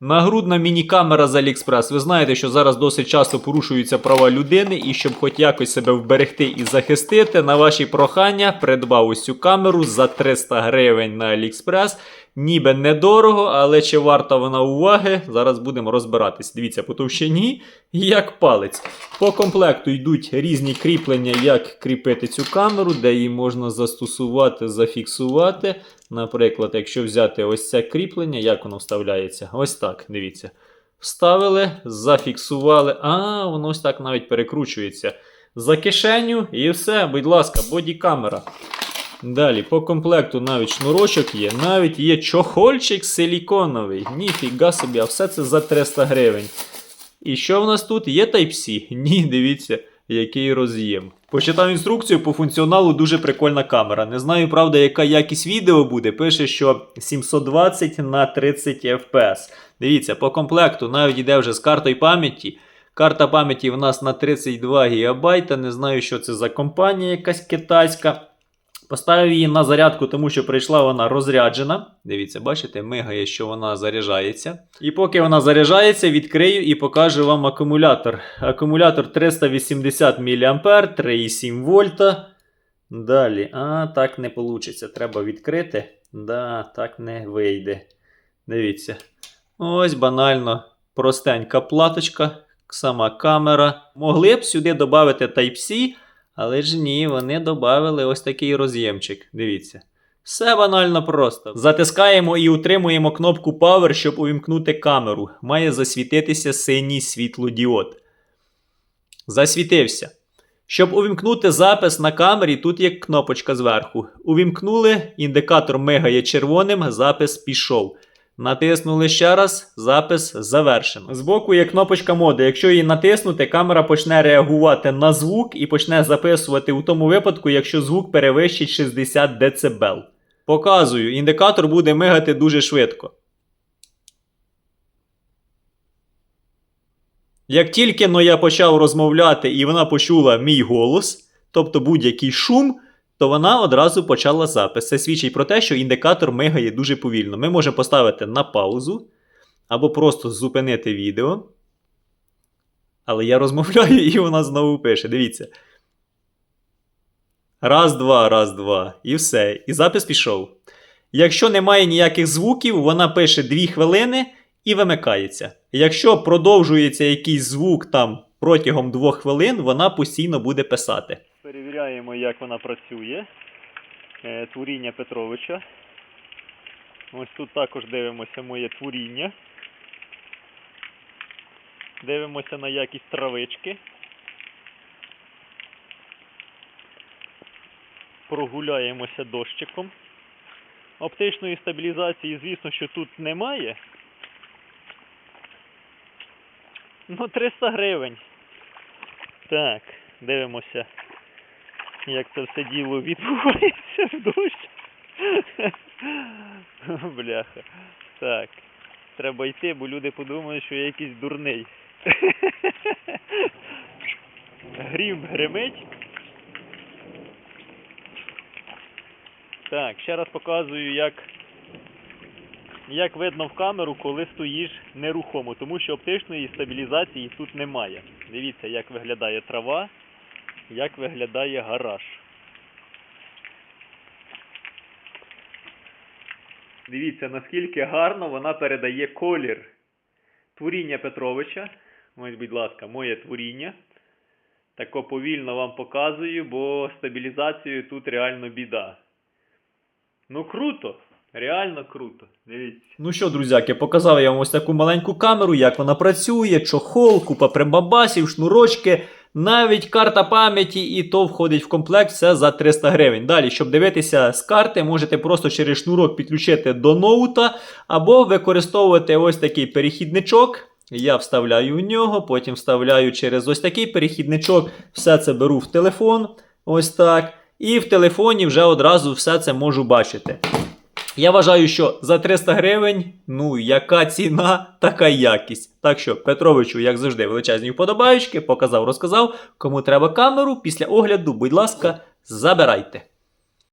Нагрудна міні-камера з Алікспрес. Ви знаєте, що зараз досить часто порушуються права людини, і щоб хоч якось себе вберегти і захистити, на ваші прохання придбав ось цю камеру за 300 гривень на Aliexpress. Ніби недорого, але чи варта вона уваги? Зараз будемо розбиратись. Дивіться, по товщині як палець. По комплекту йдуть різні кріплення, як кріпити цю камеру, де її можна застосувати, зафіксувати. Наприклад, якщо взяти ось це кріплення, як воно вставляється? Ось так, дивіться. Вставили, зафіксували. А, воно ось так навіть перекручується. За кишеню і все, будь ласка, бодікамера. Далі, по комплекту навіть шнурочок є, навіть є чохольчик силіконовий. Ніфіга собі, а все це за 300 гривень. І що в нас тут? Є Type-C? Ні, дивіться, який роз'єм. Почитав інструкцію по функціоналу дуже прикольна камера. Не знаю, правда, яка якість відео буде. Пише, що 720 на 30 FPS. Дивіться, по комплекту навіть йде вже з картою пам'яті. Карта пам'яті в нас на 32 ГБ. Не знаю, що це за компанія якась китайська. Поставив її на зарядку, тому що прийшла вона розряджена. Дивіться, бачите, мигає, що вона заряджається. І поки вона заряджається, відкрию і покажу вам акумулятор. Акумулятор 380 мА, 3,7 вольта. Далі. А, так не вийде. Треба відкрити. Да, так не вийде. Дивіться. Ось банально простенька платочка, сама камера. Могли б сюди додати Type-C. Але ж ні, вони додали ось такий роз'ємчик. Дивіться. Все банально просто. Затискаємо і утримуємо кнопку Power, щоб увімкнути камеру. Має засвітитися синій світлодіод. Засвітився. Щоб увімкнути запис на камері, тут є кнопочка зверху. Увімкнули, індикатор мигає червоним, запис пішов. Натиснули ще раз, запис завершено. Збоку є кнопочка моди. Якщо її натиснути, камера почне реагувати на звук і почне записувати у тому випадку, якщо звук перевищить 60 дБ. Показую, індикатор буде мигати дуже швидко. Як тільки но я почав розмовляти і вона почула мій голос, тобто будь-який шум, то вона одразу почала запис. Це свідчить про те, що індикатор мигає дуже повільно. Ми можемо поставити на паузу або просто зупинити відео. Але я розмовляю, і вона знову пише. Дивіться. Раз, два, раз, два. І все. І запис пішов. Якщо немає ніяких звуків, вона пише 2 хвилини і вимикається. Якщо продовжується якийсь звук там протягом 2 хвилин, вона постійно буде писати. Перевіряємо, як вона працює. Е, Творіння Петровича. Ось тут також дивимося моє творіння. Дивимося на якість травички. Прогуляємося дощиком. Оптичної стабілізації, звісно, що тут немає. Ну, 300 гривень. Так, дивимося, як це все діло відбувається в дощ. Бляха. Так. Треба йти, бо люди подумають, що я якийсь дурний. Грім гримить. Так, ще раз показую, як, як видно в камеру, коли стоїш нерухомо, тому що оптичної стабілізації тут немає. Дивіться, як виглядає трава, як виглядає гараж. Дивіться, наскільки гарно вона передає колір творіння Петровича. Ось, будь ласка, моє творіння. Тако повільно вам показую, бо стабілізацією тут реально біда. Ну круто! Реально круто. Дивіться. Ну що, друзяки, показав я вам ось таку маленьку камеру, як вона працює, чохол, купа прибабасів, шнурочки, навіть карта пам'яті, і то входить в комплект все за 300 гривень. Далі, щоб дивитися з карти, можете просто через шнурок підключити до ноута, або використовувати ось такий перехідничок. Я вставляю в нього, потім вставляю через ось такий перехідничок, все це беру в телефон. Ось так. І в телефоні вже одразу все це можу бачити. Я вважаю, що за 300 гривень, ну, яка ціна, така якість. Так що, Петровичу, як завжди, величезні вподобаючки, показав, розказав. Кому треба камеру, після огляду, будь ласка, забирайте.